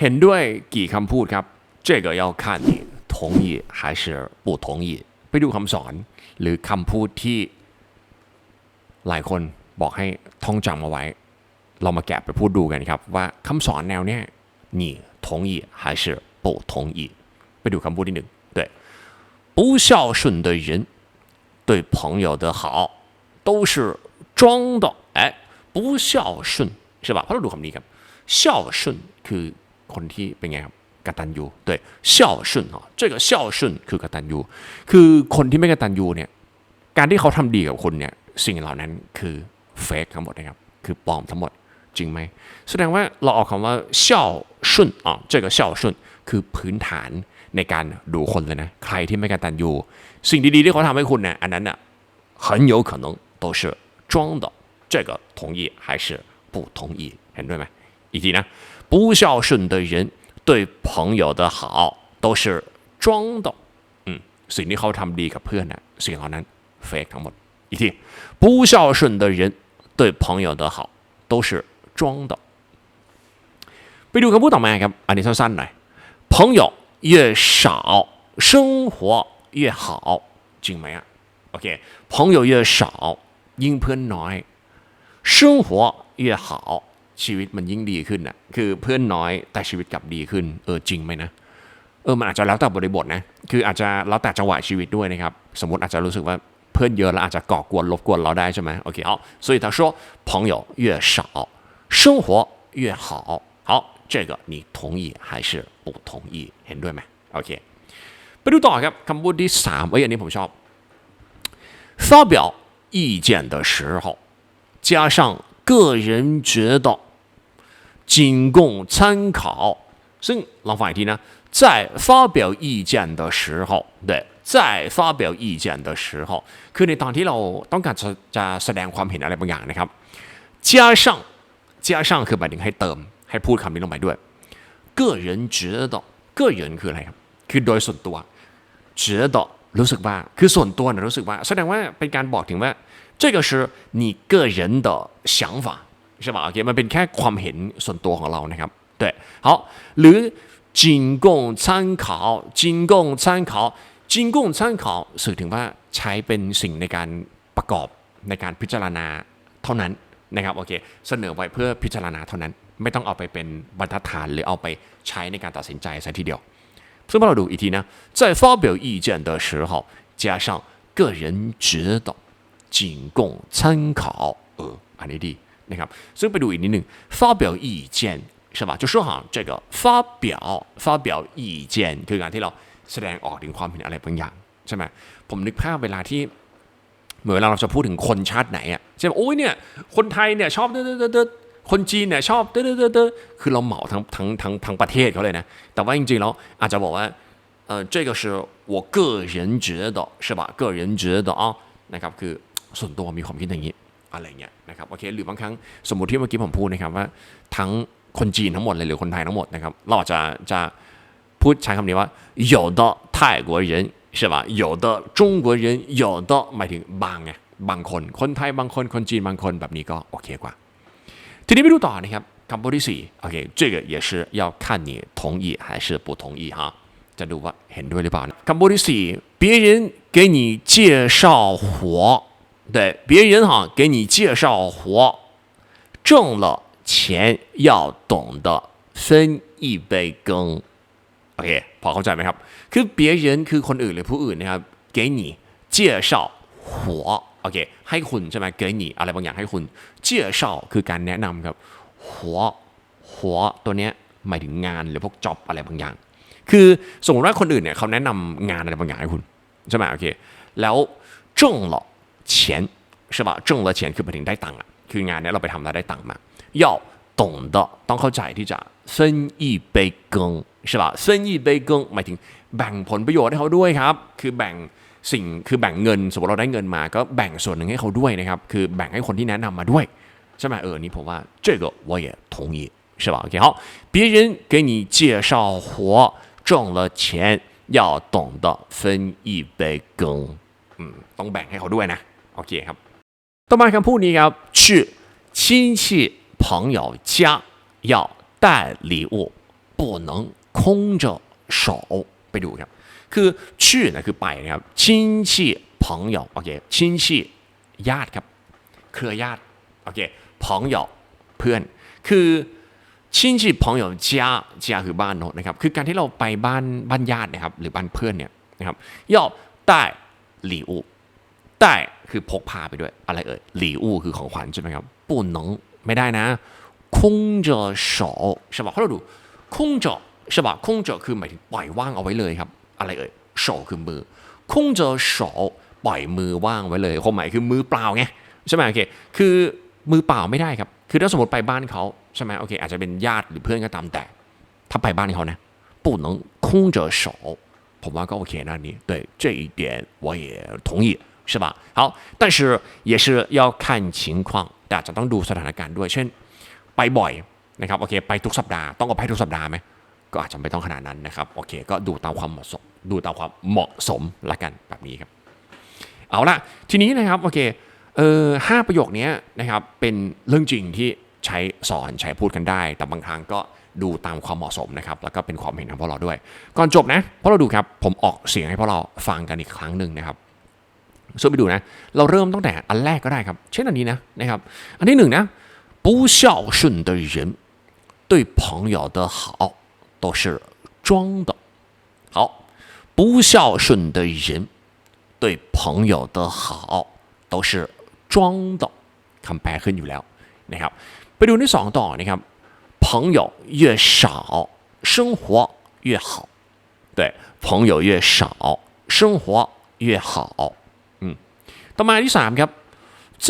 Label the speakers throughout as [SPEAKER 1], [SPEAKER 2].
[SPEAKER 1] เห็นด้วยกี่คำพูดครับ这个要看你同意还是不同意ไปดูคำสอน หรือคำพูดที่ หลายคนบอกให้ท่องจำเอาไว้ เรามาแกะไปพูดดูกันครับ ว่าคำสอนแนวเนี้ย你同意还是不同意ไปดูคำพูดที่หนึ่ง对不孝顺的人对朋友的好都是装的哎不孝顺ใช่ป่ะเพราะเราดูคำนี้ครับ孝顺คือ คนที่เป็นไงครับกตัญญู对孝顺啊这个孝顺คือกตัญญูคือคนที่ไม่กตัญญูเนี่ย การที่เขาทำดีกับคุณเนี่ยสิ่งเหล่านั้นคือเฟกทั้งหมดนะครับ คือปลอมทั้งหมดจริงไหมแสดงว่าเราเอาคำว่าเช่าชุนอ่ะ这个เช่าชุนคือพื้นฐานในการดูคนเลยนะ ใครที่ไม่กตัญญูสิ่งดีๆที่เขาทำให้คุณเนี่ยอันนั้นน่ะ很有可能都是装的这个同意还是不同意เห็นด้วยไหมอีกทีนะ 不孝顺的人对朋友的好都是装的อืมสิ่งที่เขาทำดีกับเพื่อนน่ะสิ่งเหล่านั้น เฟกทั้งหมดอีกที不孝顺的人对朋友的好都是装的ไปดูคำพูดต่อมาครับ อันนี้สั้นๆหน่อย朋友越少生活越好จริงไหมอ่ะโอเค朋友越少ยิ่งเพื่อนน้อย生活越好 ชีวิตมันยิ่งดีขึ้นอะ่ะคือเพื่อนน้อยแต่ชีวิตกลับดีขึ้นเออจริงไหมนะเออมันอาจจะแล้วแต่บริบทนะคืออาจจะแล้วแต่จังหวะชีวิตด้วยนะครับสมมติอาจจะรู้สึกว่าเพื่อนเยอะแล้วอาจจะก่อกวนรบกวนเราได้ใช่ไหมโอเค好所以他说朋友越少生活越好好这个你同意还是不同意เห็นด้วยไหมโอเคไปดูต่อครับคำพูดที่สามเอ้ยอันนี้ผมชอบ发表意见的时候加上个人觉得仅供参考ซึ่งลองฟังอีกทีนะ在发表意见的时候对在发表意见的时候คือในตอนที่เราต้องการจะจะแสดงความเห็นอะไรบางอย่างนะครับ加上加上คือหมายถึงให้เติม ให้พูดคำนี้ลงไปด้วย个人觉得个人คืออะไรครับ คือโดยส่วนตัว觉得รู้สึกว่า คือส่วนตัวนะรู้สึกว่า แสดงว่าเป็นการบอกถึงว่า这个是你个人的想法 ใช่ป่ะโอเคมันเป็นแค่ความเห็นส่วนตัวของเรานะครับ对好หรือ仅供参考仅供参考仅供参考สื่อถึงว่าใช้เป็นสิ่งในการประกอบในการพิจารณาเท่านั้นนะครับโอเคเสนอไว้เพื่อพิจารณาเท่านั้น ไม่ต้องเอาไปเป็นบรรทัดฐานหรือเอาไปใช้ในการตัดสินใจซะทีเดียว ซึ่งเราดูอีกทีนะ在发表意见的时候加上个人觉得仅供参考เอออันนี้ดี นะครับซึ่งไปดูอีกนิดหนึ่ง发表意见是吧就说好这个发表发表意见คือการที่เราแสดงออกถึงความเห็นอะไรบางอย่างใช่ไหมผมนึกภาพเวลาที่ เหมือนเวลาเราจะพูดถึงคนชาติไหนอ่ะใช่ไหมโอ้ยเนี่ย คนไทยเนี่ยชอบเด้อเด้อเด้อเด้อคนจีนเนี่ยชอบเด้อเด้อเด้อเด้อคือเราเหมาทั้งทั้งทั้งทั้งประเทศเขาเลยนะ แต่ว่าจริงๆแล้วอาจจะบอกว่าเออ这个是我个人觉得是吧个人觉得อ่ะนะครับคือส่วนตัวมีความคิดอย่างนี้ อะไรเงี้ยนะครับโอเคหรือบางครั้งสมมติที่เมื่อกี้ผมพูดนะครับว่าทั้งคนจีนทั้งหมดเลยหรือคนไทยทั้งหมดนะครับเราอาจจะจะพูดใช้คำนี้ว่า有的泰国人是吧有的中国人有的หมายถึงบางไงบางคน คนไทยบางคนคนจีนบางคนแบบนี้ก็โอเคกว่า ทีนี้ไปดูต่อนะครับคำพูดที่สี่โอเค这个也是要看你同意还是不同意哈จะดูว่าเห็นด้วยหรือเปล่านะคำพูดที่สี่别人给你介绍活 对别人哈给你介绍活挣了钱要懂得分一杯羹โอเคพอเข้าใจไหมครับ คือ别人คือคนอื่นหรือผู้อื่นนะครับ给你介绍活โอเคให้คุณใช่ไหม给你อะไรบางอย่างให้คุณ介绍คือการแนะนำครับหัวหัวตัวเนี้ยหมายถึงงานหรือพวกจ็อบอะไรบางอย่าง คือสมมติว่าคนอื่นเนี่ยเขาแนะนำงานอะไรบางอย่างให้คุณใช่ไหมโอเคแล้ว挣了钱ใช่ป่ะ挣了钱คือหมายถึงได้ตังค์อ ะคืองานเนี้ยเราไปทำแล้วได้ตังค์มา要懂得ต้องเข้าใจที่จะ分一杯羹ใช่ป่ะ分一杯羹หมายถึงแบ่งผลประโยชน์ให้เขาด้วยครับ คือแบ่งสิ่งคือแบ่งเงิน สมมติเราได้เงินมาก็แบ่งส่วนหนึ่งให้เขาด้วยนะครับ คือแบ่งให้คนที่แนะนำมาด้วยใช่ไหมเออนี่ผมว่า这个我也同意是吧？OK 好，别人给你介绍活挣了钱要懂得分一杯羹อืมต้องแบ่งให้เขาด้วยนะ โอเคครับ ต่อมาคำพูดนี้ครับ去亲戚朋友家要带礼物 不能空着手ไปดูครับ คือชื่อนะคือไปนะครับชินชี朋友โอเคชินชีญาติครับ เครือญาติโอเค朋友เพื่อน คือชินชี朋友家家คือบ้านเนอะนะครับ คือการที่เราไปบ้านบ้านญาตินะครับ หรือบ้านเพื่อนเนี่ยนะครับ要带礼 物带คือพกพาไปด้วย อะไรเอ่ย礼物คือของขวัญใช่ไหมครับ不能ไม่ได้นะ空着手ใช่ป่ะเพราะเราดู空着ใช่ป่ะ空着คือหมายถึงปล่อยว่างเอาไว้เลยครับ อะไรเอ่ย手คือมือ空着手ปล่อยมือว่างไว้เลยความหมายคือมือเปล่าไงใช่ไหมโอเค คือมือเปล่าไม่ได้ครับ คือถ้าสมมติไปบ้านเขาใช่ไหมโอเค อาจจะเป็นญาติหรือเพื่อนก็ตามแต่ ถ้าไปบ้านเขานะ不能空着手ผมว่าก็โอเคนะอันนี้对这一点我也同意 是吧好但是也是要看情况แต่อาจจะต้องดูสถานการณ์ด้วย เช่น ไปบ่อยนะครับโอเค ไปทุกสัปดาห์ต้องเอาไปทุกสัปดาห์ไหมก็อาจจะไม่ต้องขนาดนั้นนะครับโอเค ก็ดูตามความเหมาะสม ดูตามความเหมาะสมละกันแบบนี้ครับ เอาละทีนี้นะครับโอเคเออห้าประโยคนี้นะครับเป็นเรื่องจริงที่ใช้สอนใช้พูดกันได้ แต่บางครั้งก็ดูตามความเหมาะสมนะครับแล้วก็เป็นความเห็นของพวกเราด้วย ก่อนจบนะพวกเราดูครับผมออกเสียงให้พวกเราฟังกันอีกครั้งหนึ่งนะครับ ช่วยไปดูนะ เราเริ่มตั้งแต่อันแรกก็ได้ครับ เช่นอันนี้นะนะครับ อันที่หนึ่งนะ不孝顺的人对朋友的好都是装的好不孝顺的人对朋友的好都是装的คำแปลขึ้นอยู่แล้วนะครับ ไปดูที่สองต่อนะครับ朋友越少生活越好对朋友越少生活越好嗯 ต่อมาที่สามครับ在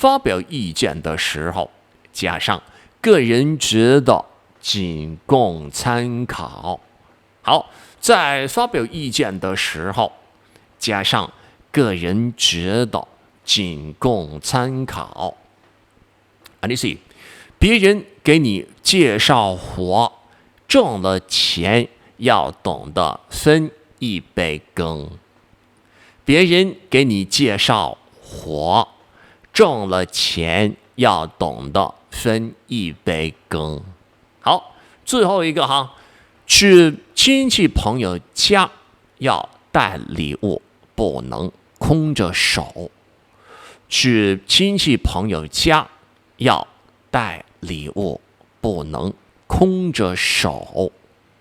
[SPEAKER 1] 发表意见的时候加上个人觉得仅供参考好在发表意见的时候加上个人觉得仅供参考。อันที่สี่别人给你介绍活，挣了钱要懂得分一杯羹。 别人给你介绍活，挣了钱要懂得分一杯羹。好，最后一个哈，去亲戚朋友家要带礼物，不能空着手。去亲戚朋友家要带礼物，不能空着手。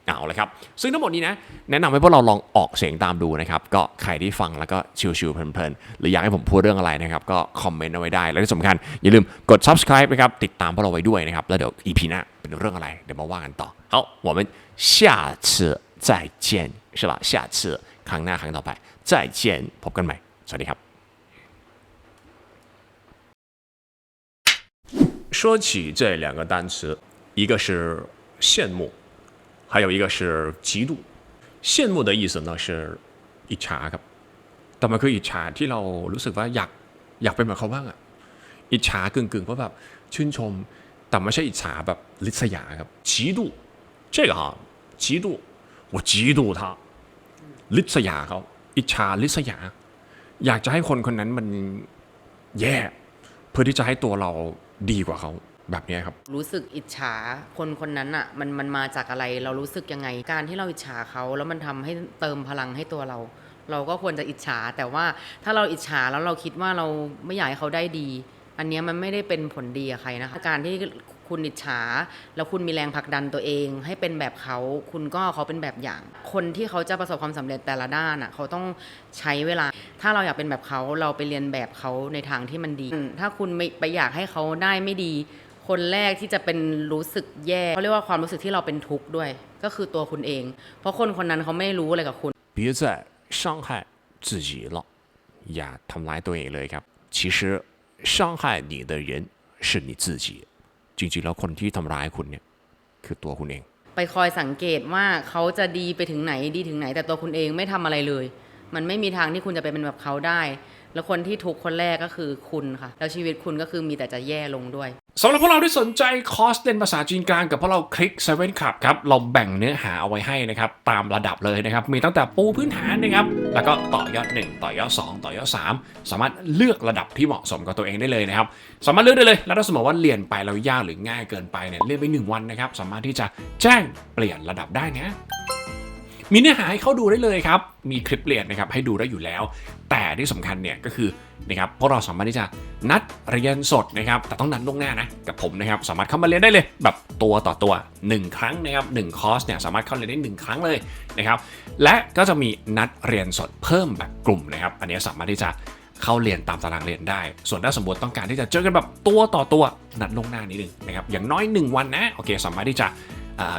[SPEAKER 1] เอาเลยครับ ซึ่งทั้งหมดนี้นะ แนะนำให้พวกเราลองออกเสียงตามดูนะครับ ก็ใครที่ฟังแล้วก็ชิวๆเพลินๆ หรืออยากให้ผมพูดเรื่องอะไรนะครับ ก็คอมเมนต์เอาไว้ได้ และที่สำคัญ อย่าลืมกด subscribe นะครับ ติดตามพวกเราไว้ด้วยนะครับ แล้วเดี๋ยว EP หน้าเป็นเรื่องอะไร เดี๋ยวมาว่ากันต่อ好我们下次再见是吧下次ครั้งหน้าครั้งต่อไป再见พบกันใหม่ สวัสดีครับ 说起这两个单词，一个是羡慕， 还有一个是嫉妒。羡慕的意思呢是อิจฉาครับ แต่มันคืออิจฉาที่เรารู้สึกว่าอยากอยากเป็นแบบเขาบ้างอะอิจฉากึ่งๆว่าแบบชื่นชม แต่ไม่ใช่อิจฉาแบบลิษยาครับ嫉妒这个哈嫉妒我嫉妒他ลิษยาเขาอิจฉาลิษยา อยากจะให้คนคนนั้นมันแย่ เพื่อที่จะให้ตัวเราดีกว่าเขา แบบนี้ครับ
[SPEAKER 2] รู้สึกอิจฉาคนคนนั้นอะมันมันมาจากอะไรเรารู้สึกยังไง การที่เราอิจฉาเขาแล้วมันทำให้เติมพลังให้ตัวเรา เราก็ควรจะอิจฉา แต่ว่าถ้าเราอิจฉาแล้วเราคิดว่าเราไม่อยากให้เขาได้ดี อันนี้มันไม่ได้เป็นผลดีกับใครนะคะการที่คุณอิจฉา แล้วคุณมีแรงผลักดันตัวเอง ให้เป็นแบบเขา คุณก็เขาเป็นแบบอย่าง คนที่เขาจะประสบความสำเร็จแต่ละด้านอะเขาต้องใช้เวลา ถ้าเราอยากเป็นแบบเขาเราไปเรียนแบบเขาในทางที่มันดี ถ้าคุณไม่ไปอยากให้เขาได้ไม่ดี คนแรกที่จะเป็นรู้สึกแย่เขาเรียกว่าความรู้สึกที่เราเป็นทุกข์ด้วย ก็คือตัวคุณเอง เพราะคนคนนั้นเขาไม่รู้อะไรกับคุณ
[SPEAKER 1] 别再伤害自己了อย่าทำร้ายตัวเองเลยครับ其实伤害你的人是你自己จริงๆแล้วคนที่ทำร้ายคุณเนี่ยคือตัวคุณเอง
[SPEAKER 2] ไปคอยสังเกตว่าเขาจะดีไปถึงไหนดีถึงไหน แต่ตัวคุณเองไม่ทำอะไรเลย มันไม่มีทางที่คุณจะไปเป็นแบบเขาได้ แล้วคนที่ทุกข์คนแรกก็คือคุณค่ะ แล้วชีวิตคุณก็คือมีแต่จะแย่ลงด้วย
[SPEAKER 1] สำหรับพวกเราที่สนใจคอร์สเรียนภาษาจีนกลางกับพวกเราคลิก7 Club ครับ เราแบ่งเนื้อหาเอาไว้ให้นะครับ ตามระดับเลยนะครับ มีตั้งแต่ปูพื้นฐานนะครับ แล้วก็ต่อยอด 1 ต่อยอด 2 ต่อยอด 3 สามารถเลือกระดับที่เหมาะสมกับตัวเองได้เลยนะครับ สามารถเลือกได้เลย แล้วถ้าสมมติว่าเรียนไปแล้วยากหรือง่ายเกินไปเนี่ยเรียนไป 1 วันนะครับ สามารถที่จะแจ้งเปลี่ยนระดับได้นะ มีเนื้อหาให้เข้าดูได้เลยครับ มีคลิปเรียนนะครับให้ดูได้อยู่แล้ว แต่ที่สำคัญเนี่ยก็คือนะครับพวกเราสามารถที่จะนัดเรียนสดนะครับ แต่ต้องนัดล่วงหน้านะกับผมนะครับสามารถเข้ามาเรียนได้เลย แบบตัวต่อตัว 1 ครั้งนะครับหนึ่งคอร์สเนี่ยสามารถเข้าเรียนได้ 1 ครั้งเลยนะครับ และก็จะมีนัดเรียนสดเพิ่มแบบกลุ่มนะครับ อันนี้สามารถที่จะเข้าเรียนตามตารางเรียนได้ ส่วนถ้าสมมติต้องการที่จะเจอกันแบบตัวต่อตัวนัดล่วงหน้านิดนึงนะครับ อย่างน้อย 1 วันนะ โอเค สามารถที่จะ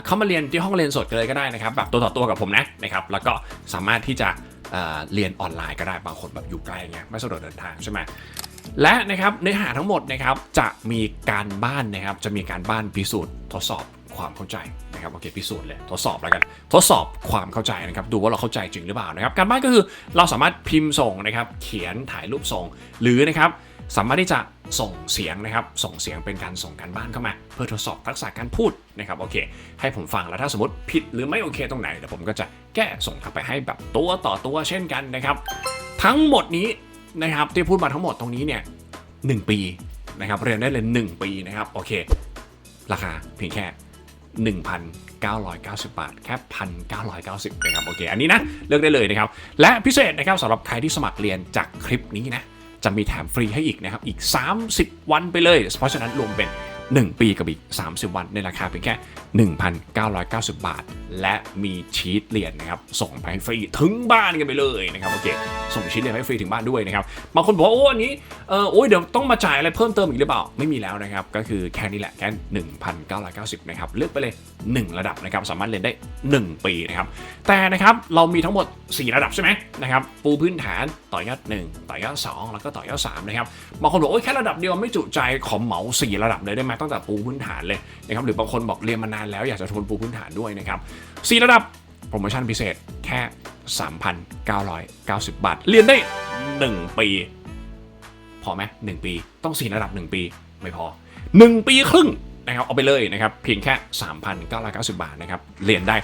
[SPEAKER 1] เข้ามาเรียนที่ห้องเรียนสดกันเลยก็ได้นะครับแบบตัวต่อตัวกับผมนะนะครับแล้วก็สามารถที่จะเอ่อเรียนออนไลน์ก็ได้บางคนแบบอยู่ไกลเงี้ยไม่สะดวกเดินทางใช่ไหมและนะครับเนื้อหาทั้งหมดนะครับจะมีการบ้านนะครับจะมีการบ้านพิสูจน์ทดสอบความเข้าใจนะครับโอเคพิสูจน์เลยทดสอบแล้วกันทดสอบความเข้าใจนะครับดูว่าเราเข้าใจจริงหรือเปล่านะครับการบ้านก็คือเราสามารถพิมพ์ส่งนะครับเขียนถ่ายรูปส่ง หรือนะครับสามารถที่จะ ส่งเสียงนะครับ ส่งเสียงเป็นการส่งการบ้านเข้ามา เพื่อทดสอบทักษะการพูดนะครับโอเค ให้ผมฟังแล้วถ้าสมมติผิดหรือไม่โอเคตรงไหนเดี๋ยวผมก็จะแก้ส่งกลับไปให้แบบตัวต่อตัวเช่นกันนะครับ ทั้งหมดนี้นะครับที่พูดมาทั้งหมดตรงนี้เนี่ยหนึ่งปีนะครับเรียนได้เลย 1 ปีนะครับโอเค ราคาเพียงแค่ 1,990 บาท แค่1,990นะครับโอเค อันนี้นะเลือกได้เลยนะครับ และพิเศษนะครับสำหรับใครที่สมัครเรียนจากคลิปนี้นะ จะมีแถมฟรีให้อีกนะครับ อีก 30 วันไปเลย เพราะฉะนั้นรวมเป็น 1 ปีกับอีก 30 วันในราคาเพียงแค่ 1,990 บาท และมีชีตเรียนนะครับส่งไปให้ฟรีถึงบ้านกันไปเลยนะครับโอเคส่งชีตเรียนให้ฟรีถึงบ้านด้วยนะครับบางคนบอกว่าโอ้อันนี้เออโอ้ยเดี๋ยวต้องมาจ่ายอะไรเพิ่มเติมอีกหรือเปล่าไม่มีแล้วนะครับก็คือแค่นี้แหละแค่1,990นะครับเลือกไปเลย 1 ระดับนะครับสามารถเรียนได้ 1 ปีนะครับแต่นะครับเรามีทั้งหมด 4 ระดับใช่ไหมนะครับปูพื้นฐานต่อยอด 1 ต่อยอด 2 แล้วก็ต่อยอด3นะครับบางคนบอกโอ้ยแค่ระดับเดียวไม่จุใจขอเหมา 4 ระดับเลยได้ไหมตั้งแต่ปูพื้นฐานเลยนะครับหรือบางคนบอกเรียนมานานแล้วอยากจะทวนปูพื้นฐานด้วยนะครับสี่ระดับโปรโมชั่นพิเศษแค่ 3,990 บาท เรียนได้ 1 ปี พอไหมหนึ่งปีต้องสี่ระดับ 1 ปี ไม่พอ 1 ปีครึ่ง นะครับเอาไปเลยนะครับเพียงแค่ 3,990 บาทนะครับเรียนได้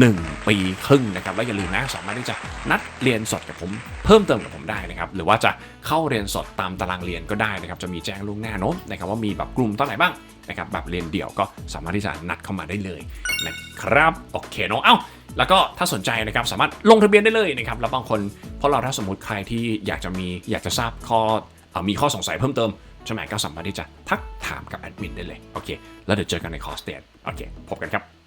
[SPEAKER 1] 1 ปีครึ่งนะครับแล้วอย่าลืมนะสามารถที่จะนัดเรียนสดกับผมเพิ่มเติมกับผมได้นะครับหรือว่าจะเข้าเรียนสดตามตารางเรียนก็ได้นะครับจะมีแจ้งล่วงหน้าน้นนะครับว่ามีแบบกลุ่มตอนไหนบ้างนะครับแบบเรียนเดี่ยวก็สามารถที่จะนัดเข้ามาได้เลยนะครับโอเคเนาะเอ้าแล้วก็ถ้าสนใจนะครับสามารถลงทะเบียนได้เลยนะครับแล้วบางคนเพราะเราถ้าสมมติใครที่อยากจะมีอยากจะทราบข้ออมีข้อสงสัยเพิ่มเติม ใช่ไหมก็สามารถที่จะทักถามกับแอดมินได้เลย โอเค แล้วเดี๋ยวเจอกันในคอร์สเตียนโอเค พบกันครับ